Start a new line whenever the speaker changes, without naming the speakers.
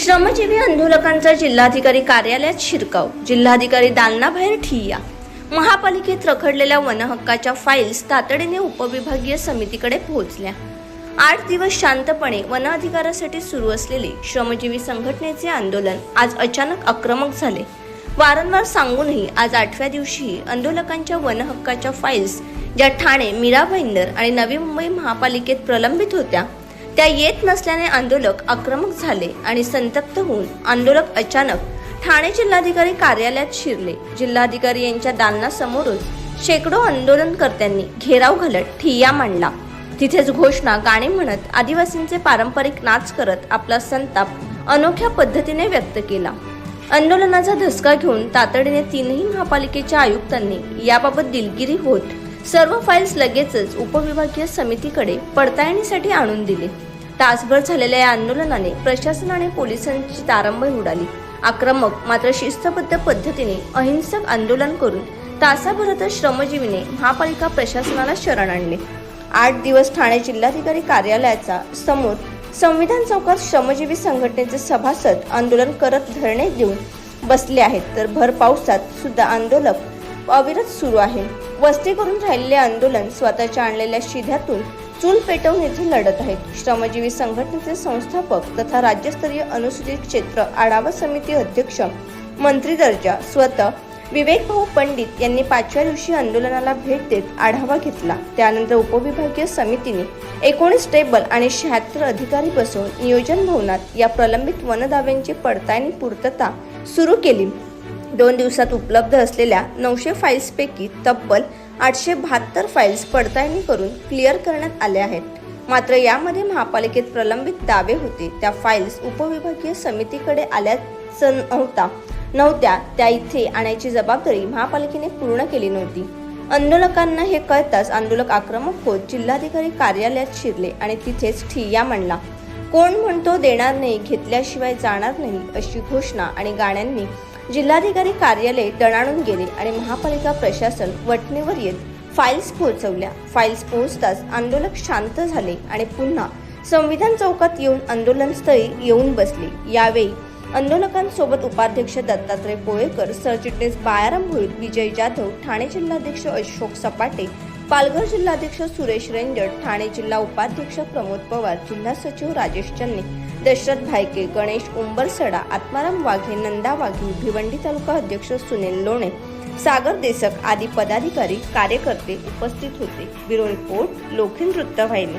श्रमजीवी आंदोलकांचा जिल्हाधिकारी कार्यालयात शिरकाव. जिल्हाधिकारी दालनाबाहेर ठिय्या. महापालिकेत रखडलेल्या वनहक्काच्या फाईल्स तातडीने उपविभागीय समितीकडे पोहोचल्या. आठ दिवस शांतपणे वन अधिकारासाठी सुरू असलेले श्रमजीवी संघटनेचे आंदोलन आज अचानक आक्रमक झाले. वारंवार सांगूनही आज आठव्या दिवशीही आंदोलकांच्या वनहक्काच्या फाईल्स ज्या ठाणे मीरा भाईंदर आणि नवी मुंबई महापालिकेत प्रलंबित होत्या त्या येत नसल्याने आंदोलक आक्रमक झाले आणि संतप्त होऊन आंदोलक अचानक ठाणे जिल्हाधिकारी कार्यालयात शिरले. जिल्हाधिकारी यांच्या दालनासमोरच शेकडो आंदोलनकर्त्यांनी घेराव घालत ठिय्या मांडला. तिथेच घोषणा गाणे म्हणत आदिवासींचे पारंपरिक नाच करत आपला संताप अनोख्या पद्धतीने व्यक्त केला. आंदोलनाचा धसका घेऊन तातडीने तीनही महापालिकेच्या आयुक्तांनी याबाबत दिलगिरी होत सर्व फाईल्स लगेचच उपविभागीय समितीकडे पडताळणीसाठी आणून दिले. तासभर झालेल्या या आंदोलनाने प्रशासन आणि पोलिसांची तारंबळ उडाली. आक्रमक मात्र शिस्तबद्ध पद्धतीने अहिंसक आंदोलन करून तासाभरातच श्रमजीवीने महापालिका प्रशासनाला शरण आणले. आठ दिवस ठाणे जिल्हाधिकारी कार्यालयाचा समोर संविधान चौकात श्रमजीवी संघटनेचे सभासद आंदोलन करत धरणे देऊन बसले आहेत तर भर पावसात सुद्धा आंदोलक अविरत सुरू आहे. वस्ती करून राहिलेले आंदोलन स्वतःच्या आणलेल्या शिध्यातून चूल पेटवून येथे लढत आहेत श्रमजीवी संघटनेचे संस्थापक तथा राज्यस्तरीय अनुसूचित क्षेत्र आढावा समिती अध्यक्ष मंत्री दर्जा स्वतः विवेक भाऊ पंडित यांनी पाचव्या दिवशी आंदोलनाला भेट देत आढावा घेतला. त्यानंतर उपविभागीय समितीने एकोणीस टेबल आणि शहात्तर अधिकारी बसवून नियोजन भवनात या प्रलंबित वनदाव्यांची पडताळणी पूर्तता सुरू केली. दोन दिवसात उपलब्ध असलेल्या नऊशे फाईल्सपैकी तब्बल आठशे बहात्तर फाईल्स पडताळणी करून क्लिअर करण्यात आल्या आहेत. मात्र यामध्ये महापालिकेत प्रलंबित दावे होते. त्या फाईल्स उपविभागीय समितीकडे आल्याच नव्हता. नव्हत्या त्या इथे आणायची जबाबदारी महापालिकेने पूर्ण केली नव्हती. आंदोलकांना हे कळताच आंदोलक आक्रमक होत जिल्हाधिकारी कार्यालयात शिरले आणि तिथेच ठिय्या म्हणला कोण म्हणतो देणार नाही घेतल्याशिवाय जाणार नाही अशी घोषणा आणि गाण्यांनी जिल्हाधिकारी कार्यालय दणाणून गेले आणि महापालिका प्रशासन वटणीवर येत फाईल्स पोहोचवल्या. फाईल्स पोहोचताच आंदोलक शांत झाले आणि पुन्हा संविधान चौकात येऊन आंदोलनस्थळी येऊन बसले. यावेळी आंदोलकांसोबत उपाध्यक्ष दत्तात्रय कोळेकर सरचिटणीस बायाराम भोईर विजय जाधव ठाणे जिल्हाध्यक्ष अशोक सपाटे पालघर जिल्हाध्यक्ष सुरेश रेंजड ठाणे जिल्हा उपाध्यक्ष प्रमोद पवार जिल्हा सचिव राजेश चन्ने दशरथ भायके गणेश उंबरसडा आत्माराम वाघे नंदा वाघे भिवंडी तालुका अध्यक्ष सुनील लोणे सागर देसक आदी पदाधिकारी कार्यकर्ते उपस्थित होते. ब्युरो रिपोर्ट लोखिन वृत्तवाहिनी.